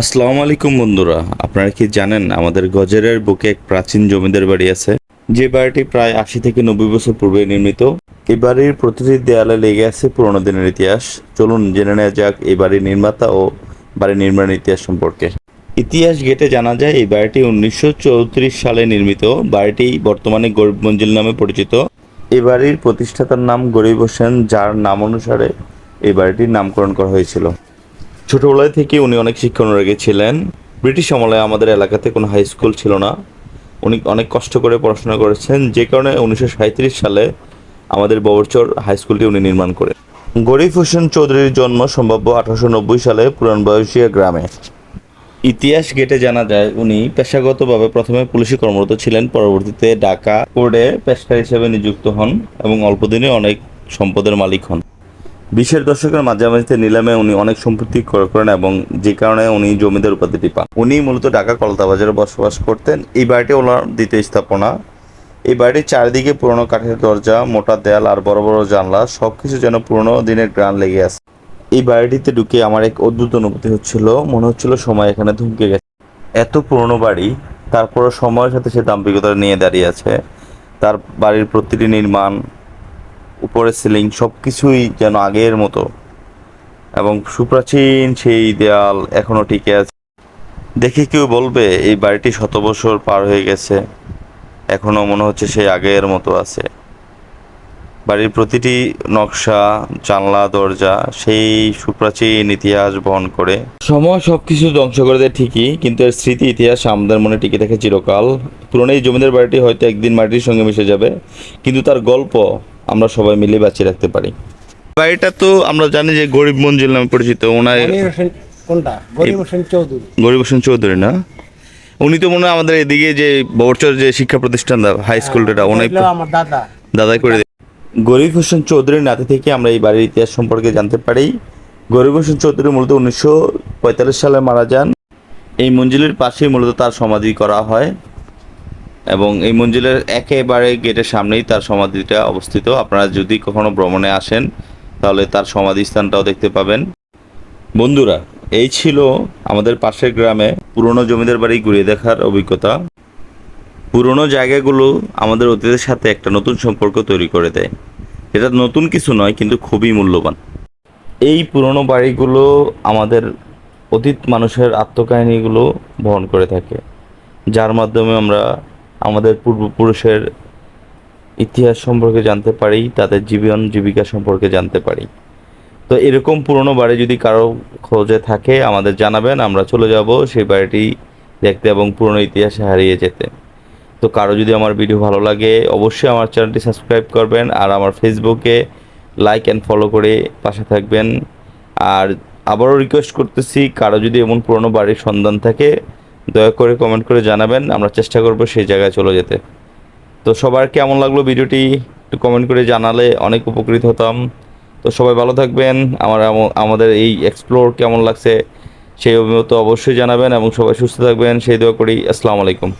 আসসালামু আলাইকুম বন্ধুরা, আপনারা কি জানেন আমাদের গজেরের বুকে এক প্রাচীন জমিদার বাড়ি আছে? যে বাড়িটি প্রায় আশি থেকে নব্বই বছর পূর্বে নির্মিত। এই বাড়ির প্রতিটি দেয়ালে লেগে আছে পুরোনো দিনের ইতিহাস। চলুন জেনে নেওয়া যাক এই বাড়ির নির্মাতা ও বাড়ির নির্মাণের ইতিহাস সম্পর্কে। ইতিহাস ঘেটে জানা যায় এই বাড়িটি উনিশশো চৌত্রিশ সালে নির্মিত। বাড়িটি বর্তমানে গরিব মঞ্জিল নামে পরিচিত। এই বাড়ির প্রতিষ্ঠাতার নাম গরিব হোসেন, যার নাম অনুসারে এই বাড়িটির নামকরণ করা হয়েছিল। ছোটবেলায় থেকে উনি অনেক শিক্ষা অনুরাগী ছিলেন। ব্রিটিশ আমলে আমাদের এলাকাতে কোনো হাই স্কুল ছিল না। উনি অনেক কষ্ট করে পড়াশোনা করেছেন। যে কারণে উনিশশো সালে আমাদের ববরচর হাই স্কুলটি উনি নির্মাণ করেন। গরিব হোসেন চৌধুরীর জন্ম সম্ভাব্য আঠারোশো নব্বই সালে পুরান বয়সিয়া গ্রামে। ইতিহাস গেটে জানা যায়, উনি পেশাগতভাবে প্রথমে পুলিশে কর্মরত ছিলেন। পরবর্তীতে ঢাকা কোর্টে পেশকার হিসেবে নিযুক্ত হন এবং অল্পদিনে অনেক সম্পদের মালিক হন। বিশের দশকের মাঝামাঝিতে নিলামে উনি অনেক সম্পত্তি ক্রয় করেন এবং যে কারণে উনি জমিদার উপাধিটি পান উনি মূলত ঢাকা কলতা বাজারে বসবাস করতেন। এই বাড়িটি ওনার দ্বিতীয় স্থাপনা। এই বাড়িটির চারিদিকে পুরনো কাঠের দরজা, মোটা দেয়াল আর বড় বড় জানলা সবকিছু যেন পুরনো দিনের গ্রান লেগে আছে। এই বাড়িটিতে ঢুকে আমার এক অদ্ভুত অনুভূতি হচ্ছিল। মনে হচ্ছিল সময় এখানে ধুমকে গেছে। এত পুরনো বাড়ি, তারপরও সময়ের সাথে সে দাম্পিকতা নিয়ে দাঁড়িয়ে আছে। তার বাড়ির প্রতিটি নির্মাণ উপরে সিলিং সব কিছুই যেন আগের মতো। এবং সুপ্রাচীন সেই দেয়াল এখনও টিকে আছে। দেখে কেউ বলবে, এই বাড়িটি শত বছর পার হয়ে গেছে। এখনও মনে হচ্ছে সেই আগের মতো আছে। বাড়ির প্রতিটি নকশা, জানলা, দরজা সেই সুপ্রাচীন ইতিহাস বহন করে। সময় সব কিছু ধ্বংস করে দেয় ঠিকই, কিন্তু এর স্মৃতি, ইতিহাস আমাদের মনে টিকে থাকে চিরকাল। পুরনো এই জমিদার বাড়িটি হয়তো একদিন মাটির সঙ্গে মিশে যাবে, কিন্তু তার গল্প আমরা সবাই মিলে বাঁচিয়ে রাখতে পারি। বাড়িটা তো আমরা জানি যে গরিব মঞ্জিল নামে পরিচিত ওনার গরিব হোসেন কোনটা? গরিব হোসেন চৌধুরী। গরিব হোসেন চৌধুরী না? উনি তো মনে হয় আমাদের এদিকে যে বড়চর যে শিক্ষা প্রতিষ্ঠান হাই স্কুলটা ওনাই আমার দাদা। দাদাই করে গরিব হোসেন চৌধুরীর নাতি থেকে আমরা এই বাড়ির ইতিহাস সম্পর্কে জানতে পারি। গরিব হোসেন চৌধুরী মূলত উনিশশো পঁয়তাল্লিশ সালে মারা যান। এই মঞ্জিলের পাশেই মূলত তার সমাধি করা হয়। এবং এই মঞ্জিলের একেবারে গেটের সামনেই তার সমাধিটা অবস্থিত। আপনারা যদি কখনো ভ্রমণে আসেন, তাহলে তার সমাধি স্থানটাও দেখতে পাবেন। বন্ধুরা, এই ছিল আমাদের পাশের গ্রামে পুরনো জমিদার বাড়ি ঘুরিয়ে দেখার অভিজ্ঞতা। পুরনো জায়গাগুলো আমাদের অতীতের সাথে একটা নতুন সম্পর্ক তৈরি করে দেয়। এটা নতুন কিছু নয়, কিন্তু খুবই মূল্যবান। এই পুরনো বাড়িগুলো আমাদের অতীত মানুষের আত্মকাহিনীগুলো বহন করে থাকে। যার মাধ্যমে আমরা আমাদের পূর্বপুরুষের ইতিহাস সম্পর্কে জানতে পারি, তাদের জীবন জীবিকা সম্পর্কে জানতে পারি। তো এরকম পুরনো বাড়ি যদি কারও খোঁজে থাকে, আমাদের জানাবেন, আমরা চলে যাব সেই বাড়িটি দেখতে এবং পুরনো ইতিহাসে হারিয়ে যেতে। তো কারও যদি আমার ভিডিও ভালো লাগে, অবশ্যই আমার চ্যানেলটি সাবস্ক্রাইব করবেন আর আমার ফেসবুকে লাইক অ্যান্ড ফলো করে পাশে থাকবেন। আর আবারও রিকোয়েস্ট করতেছি, কারও যদি এমন পুরনো বাড়ির সন্ধান থাকে দয়া করে কমেন্ট করে জানাবেন, আমরা চেষ্টা করব সেই জায়গায় চলে যেতে। তো সবার কেমন লাগল ভিডিওটি? একটু কমেন্ট করে জানালে অনেক উপকৃত হতাম। তো সবাই ভালো থাকবেন, আমার আমাদের এই এক্সপ্লোর কেমন লাগছে সেই অভিমত অবশ্যই জানাবেন এবং সবাই সুস্থ থাকবেন, সেই দোয়া করি। আসসালামু আলাইকুম।